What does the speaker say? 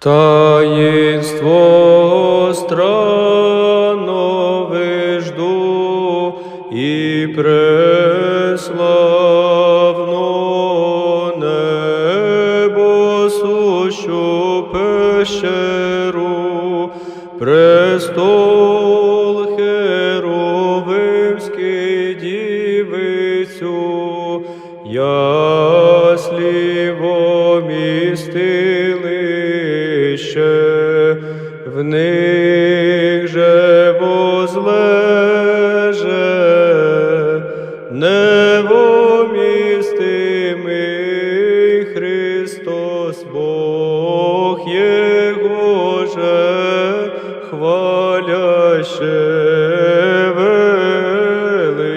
Таїнство странно вижду і преславно небо сущу пещеру, престол Херовимський дівицю, ясліво містилище, в них же возлеже невомістимий Христос Бог Його же хваляще велича.